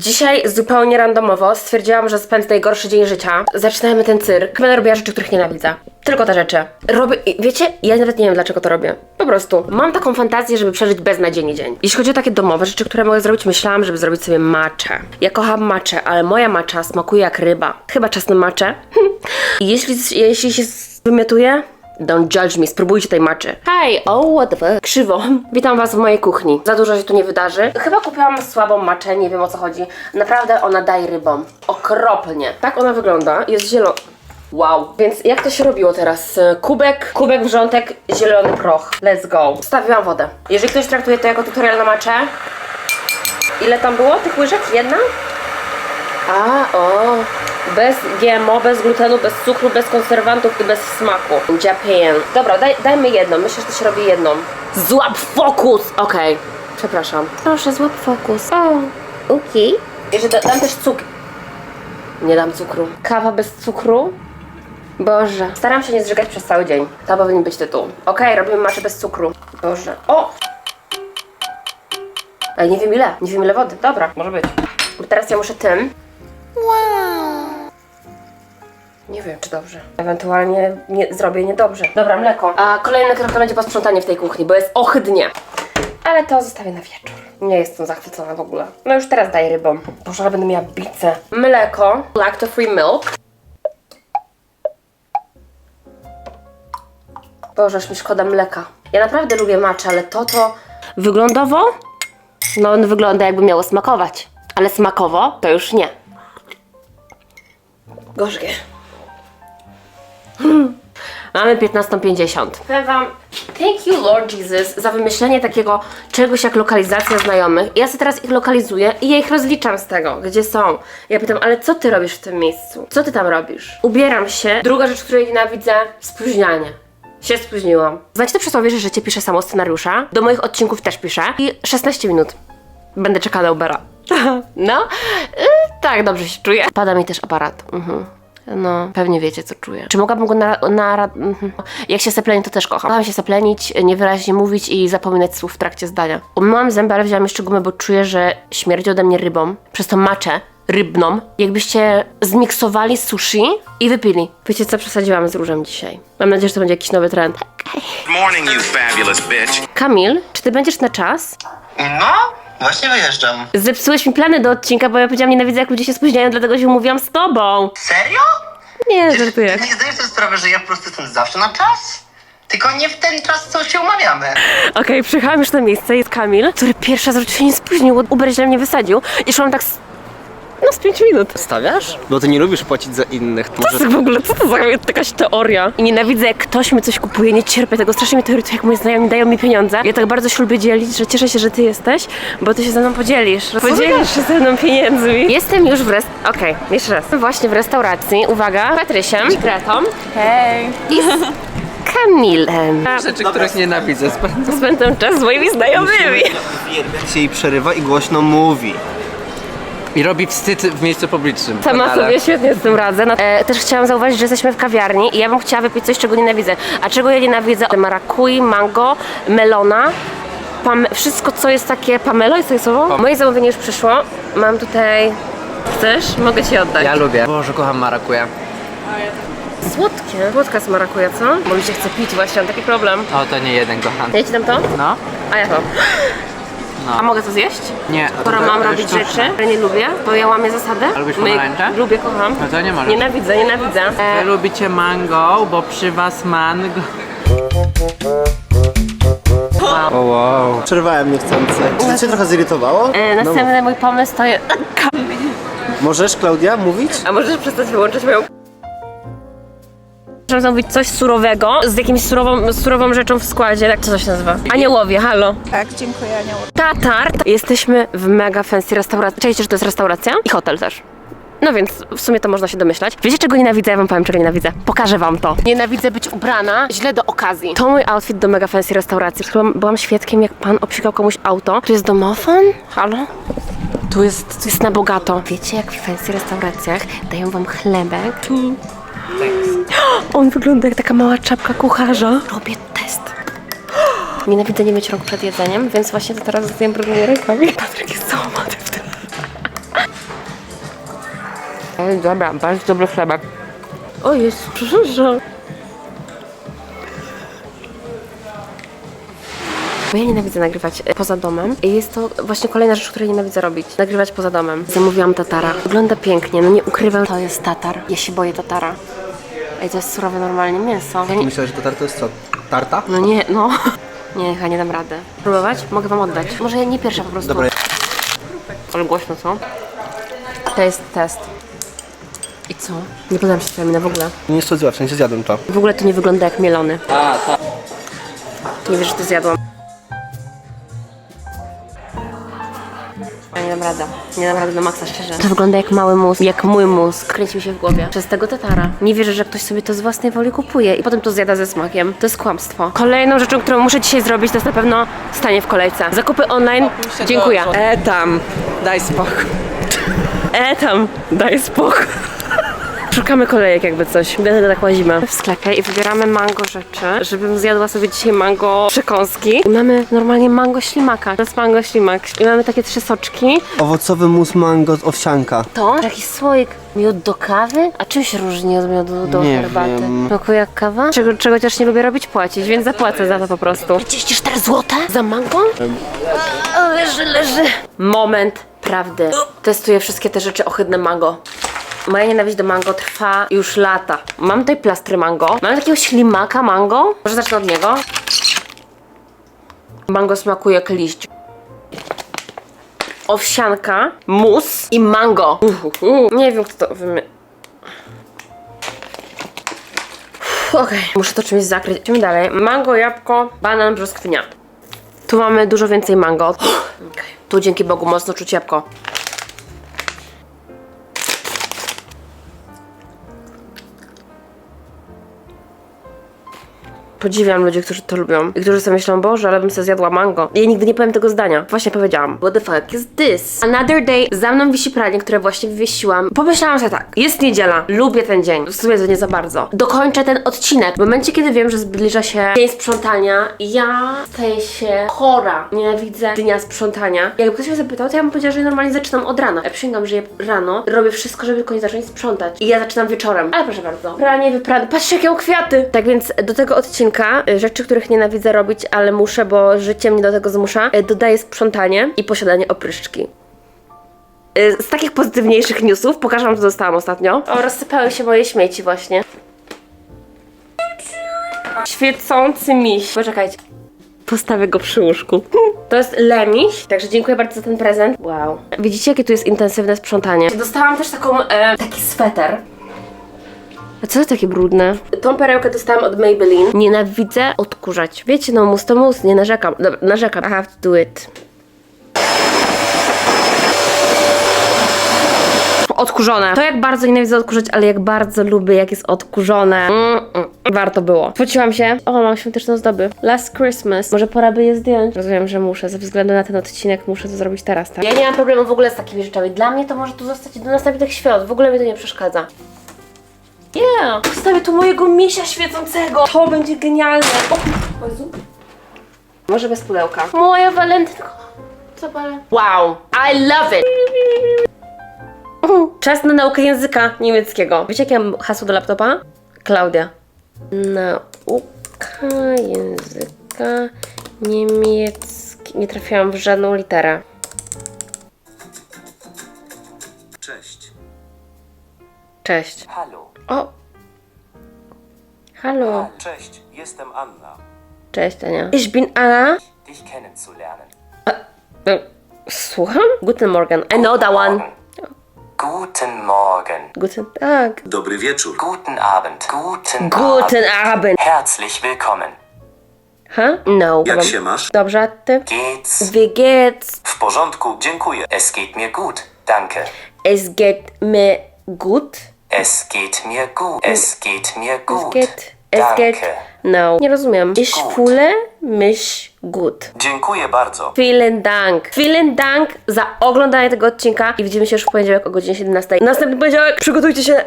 Dzisiaj zupełnie randomowo stwierdziłam, że spędzę najgorszy dzień życia. Zaczynamy ten cyrk. Będę robiła rzeczy, których nienawidzę. Tylko te rzeczy. Robię, wiecie, ja nawet nie wiem dlaczego to robię. Po prostu. Mam taką fantazję, żeby przeżyć beznadziejny dzień. Jeśli chodzi o takie domowe rzeczy, które mogę zrobić, myślałam, żeby zrobić sobie maczę. Ja kocham maczę, ale moja macza smakuje jak ryba. Chyba czas na maczę. I jeśli, jeśli się wymiotuje, Don't judge me, spróbujcie tej maczy. Hej, oh what the fuck. Krzywo. Witam was w mojej kuchni. Za dużo się tu nie wydarzy. Chyba kupiłam słabą maczę, nie wiem o co chodzi. Naprawdę ona daje rybom. Okropnie. Tak ona wygląda. Jest zielona. Wow. Więc jak to się robiło teraz? E, Kubek, kubek wrzątek, zielony proch. Let's go. Wstawiłam wodę. Jeżeli ktoś traktuje to jako tutorial na maczę, ile tam było tych łyżek? Jedna? A, o. Bez GMO, bez glutenu, bez cukru, bez konserwantów i bez smaku. Japan. Dobra, daj, dajmy jedną. Myślę, że to się robi jedną. Złap fokus! Okej. Przepraszam. Proszę, złap fokus. O, okej. Jeszcze da, dam też cukier. Nie dam cukru. Kawa bez cukru? Boże. Staram się nie zżygać przez cały dzień. To powinien być tytuł. Okej, robimy maczę bez cukru. Boże. O! Ale nie wiem ile. Nie wiem ile wody. Dobra, może być. Teraz ja muszę tym. Nie wiem, czy dobrze. Ewentualnie nie, zrobię niedobrze. Dobra, mleko. A kolejny krok to będzie posprzątanie w tej kuchni, bo jest ohydnie. Ale to zostawię na wieczór. Nie jestem zachwycona w ogóle. No już teraz daję rybom. Boże, ale będę miała bicę. Mleko. Lacto free milk. Boże, aż mi szkoda mleka. Ja naprawdę lubię matcha, ale to to... Wyglądowo? No on wygląda jakby miało smakować. Ale smakowo to już nie. Gorzkie. Mamy 15.50. Powiem wam, thank you Lord Jesus za wymyślenie takiego czegoś jak lokalizacja znajomych. Ja sobie teraz ich lokalizuję i ja ich rozliczam z tego, gdzie są. Ja pytam, ale co ty robisz w tym miejscu? Co ty tam robisz? Ubieram się. Druga rzecz, której nienawidzę, spóźnianie. Się spóźniłam. Znacie to przysłowie, że życie pisze samo scenariusza? Do moich odcinków też piszę. I 16 minut. Będę czekała na Ubera. No, y, tak, dobrze się czuję. Pada mi też aparat. Mhm. No, pewnie wiecie, co czuję. Czy mogłabym go na... na mhm. Jak się sepleni, to też kocham. Kocham się seplenić, niewyraźnie mówić i zapominać słów w trakcie zdania. Umyłam zęby, ale wziąłam jeszcze gumę, bo czuję, że śmierdzi ode mnie rybą. Przez to maczę rybną. Jakbyście zmiksowali sushi i wypili. Wiecie co, przesadziłam z różem dzisiaj. Mam nadzieję, że to będzie jakiś nowy trend. Good morning, you fabulous bitch. Kamil, czy ty będziesz na czas? No, właśnie wyjeżdżam. Zepsułeś mi plany do odcinka, bo ja powiedziałam, nienawidzę jak ludzie się spóźniają, dlatego się umówiłam z tobą. Serio? Nie, żartuję. ty nie zdajesz sobie sprawy, że ja po prostu jestem zawsze na czas? Tylko nie w ten czas, co się umawiamy. Okej, przyjechałam już na miejsce, jest Kamil, który pierwszy raz w życiu się nie spóźnił, Uber źle mnie wysadził i szłam tak z... no z 5 minut. Stawiasz? Bo ty nie lubisz płacić za innych. To może... to w ogóle, co to za jakaś teoria? I nienawidzę, jak ktoś mi coś kupuje, nie cierpię tego, strasznie mnie to irytuje, jak moi znajomi dają mi pieniądze. Ja tak bardzo się lubię dzielić, że cieszę się, że ty jesteś, bo ty się ze mną podzielisz. Podzielisz się ze mną pieniędzmi. Jestem już w rest... Okej, jeszcze raz. Właśnie w restauracji, uwaga, Patrysiem, Gretą Hej! i z Kamilem. Rzeczy, których nienawidzę. Spędzam Spędzam czas z moimi znajomymi. się jej przerywa i głośno mówi. I robi wstyd w miejscu publicznym. Sama Kanale. sobie świetnie z tym radzę. No, e, też chciałam zauważyć, że jesteśmy w kawiarni i ja bym chciała wypić coś, czego nienawidzę. A czego ja nienawidzę? Marakui, mango, melona. Pam wszystko, co jest takie... Pamelo jest takie słowo? Moje zamówienie już przyszło. Mam tutaj... Chcesz? Mogę ci oddać. Ja lubię. Boże, kocham marakuja. Słodkie. Słodka smarakuje, co? Bo mi się chce pić właśnie, mam taki problem. O, to nie jeden, kochany. Ja ci dam to? No? A ja to. No. A mogę to zjeść? Nie. Skoro to- mam to robić sztuczne. rzeczy, które nie lubię, to ja łamię zasadę. A lubisz My- pomarańcze? Lubię, kocham. No to nie możesz. Nienawidzę, nienawidzę. E, Wy lubicie mango, bo przy was mango. O, wow. Przerwałem niechcący. Czy to cię trochę zirytowało? e, następny mój pomysł to jest... Możesz, Klaudia, mówić? A możesz przestać wyłączać moją... Muszę zamówić coś surowego, z jakimś surową, surową rzeczą w składzie. Tak, co to się nazywa? Aniołowie, halo. Tak, dziękuję, Anioł. Tatart. Jesteśmy w mega fancy restauracji. Czajcie, że to jest restauracja? I hotel też. No więc w sumie to można się domyślać. Wiecie czego nienawidzę? Ja wam powiem czego nienawidzę. Pokażę wam to. Nienawidzę być ubrana źle do okazji. To mój outfit do mega fancy restauracji. Chyba byłam świadkiem jak pan obsikał komuś auto. Tu jest domofon? Halo? Tu jest, tu jest na bogato. Wiecie jak w fancy restauracjach dają wam chlebek? Tu. On wygląda jak taka mała czapka kucharza. Robię test. Nienawidzę nie mieć rąk przed jedzeniem, więc właśnie to teraz zjem brudnymi rękami. Patryk jest załamany w tym. Ej, dobra, bardzo dobry chlebek. O jest, przepraszam. Bo ja nienawidzę nagrywać e, poza domem i jest to właśnie kolejna rzecz, której nienawidzę robić. Nagrywać poza domem. Zamówiłam tatara. Wygląda pięknie, no nie ukrywam. To jest tatar. Ja się boję tatara. Ej, to jest surowe normalnie mięso. Ja nie... Myślę, że to tarta jest co? Tarta? No nie, no. Nie, chyba nie dam rady. Próbować? Mogę wam oddać. Może ja nie pierwsza po prostu. Dobra. Ale głośno, co? To jest test. I co? Nie podoba mi się mina w ogóle. Nie jest to złe, w sensie zjadłem to. W ogóle to nie wygląda jak mielony. Nie wiesz, że to zjadłam. Dam rady. Nie dam rady do maksa, szczerze. To wygląda jak mały mózg, jak mój mózg. Kręci mi się w głowie. Przez tego tatara. Nie wierzę, że ktoś sobie to z własnej woli kupuje i potem to zjada ze smakiem. To jest kłamstwo. Kolejną rzeczą, którą muszę dzisiaj zrobić, to jest na pewno stanie w kolejce. Zakupy online. Dziękuję. E tam, daj spokój. E tam, daj spokój. Szukamy kolejek jakby coś, będę tak łazimy w sklepie i wybieramy mango rzeczy, żebym zjadła sobie dzisiaj mango przekąski. I mamy normalnie mango ślimaka, to jest mango ślimak. I mamy takie trzy soczki. Owocowy mus mango z owsianka. To jakiś słoik miód do kawy? A czym się różni od miodu do Nie herbaty? wiem. Smakuje jak kawa? Czego, czego też nie lubię robić, płacić, więc zapłacę za to po prostu. 34 zł za mango? O, leży, leży. Moment prawdy. Testuję wszystkie te rzeczy ohydne mango. Moja nienawiść do mango trwa już lata. Mam tutaj plastry mango. Mam takiego ślimaka mango. Może zacznę od niego. Mango smakuje jak liść. Owsianka, mus i mango. Nie wiem, kto to wymy... Okej, muszę to czymś zakryć. Idźmy dalej. Mango, jabłko, banan, brzoskwinia. Tu mamy dużo więcej mango. Okej. Tu dzięki Bogu mocno czuć jabłko. Podziwiam ludzi, którzy to lubią i którzy sobie myślą, Boże, ale bym sobie zjadła mango. Ja nigdy nie powiem tego zdania. Właśnie powiedziałam. What the fuck is this? Another day. Za mną wisi pranie, które właśnie wywiesiłam. Pomyślałam sobie tak. Jest niedziela. Lubię ten dzień. W sumie to nie za bardzo. Dokończę ten odcinek. W momencie, kiedy wiem, że zbliża się dzień sprzątania, ja staję się chora. Nienawidzę dnia sprzątania. Jakby ktoś mnie zapytał, to ja bym powiedziała, że ja normalnie zaczynam od rana. Ja przysięgam, że ja rano robię wszystko, żeby koniecznie zacząć sprzątać. I ja zaczynam wieczorem. Ale proszę bardzo. Pranie, wyprane. Patrzcie, jakie kwiaty. Tak więc do tego odcinka y, rzeczy, których nienawidzę robić, ale muszę, bo życie mnie do tego zmusza, y, dodaję sprzątanie i posiadanie opryszczki. Y, Z takich pozytywniejszych newsów pokażę wam, co dostałam ostatnio. O, rozsypały się moje śmieci właśnie. Świecący miś. Poczekajcie. Postawię go przy łóżku. To jest lemiś, także dziękuję bardzo za ten prezent. Wow. Widzicie, jakie tu jest intensywne sprzątanie. Dostałam też taką, e, taki sweter. A co takie brudne? Tą perełkę dostałam od Maybelline. Nienawidzę odkurzać. Wiecie, no mus to mus, nie narzekam. Dobra, narzekam. I have to do it. Odkurzone. To jak bardzo nienawidzę odkurzać, ale jak bardzo lubię, jak jest odkurzone. Mm, mm. Warto było. Spociłam się. O, mam świąteczne ozdoby. Last Christmas. Może pora by je zdjąć? Rozumiem, że muszę. Ze względu na ten odcinek muszę to zrobić teraz, tak? Ja nie mam problemu w ogóle z takimi rzeczami. Dla mnie to może tu zostać do następnych świąt. W ogóle mi to nie przeszkadza. Yeah! Postawię tu mojego misia świecącego. To będzie genialne. O, Jezu. Może bez pudełka. Moja walentynko. Co palę? Wow! I love it! Czas na naukę języka niemieckiego. Wiecie, jakie mam hasło do laptopa? Klaudia. Nauka języka niemiecki. Nie trafiłam w żadną literę. Cześć. Cześć. Halo. O! Halo. Cześć, jestem Anna. Cześć, Ania. Ich bin Anna. Dich kennenzulernen. E, Słucham? Guten Morgen. I know that one. Guten Morgen. Guten Tag. Dobry wieczór. Guten Abend. Guten, Guten Abend. Abend. Herzlich willkommen. Ha? No. Jak się masz? Dobrze, a ty? Geht's? Wie geht's? W porządku, dziękuję. Es geht mir gut. Danke. Es geht mir gut. Es geht mir gut. Es geht mir Es gut. geht. Es Danke. geht. No. Nie rozumiem. Ich Gut. fühle mich gut. Dziękuję bardzo. Vielen Dank. Vielen Dank za oglądanie tego odcinka i widzimy się już w poniedziałek o godzinie 17. Następny poniedziałek przygotujcie się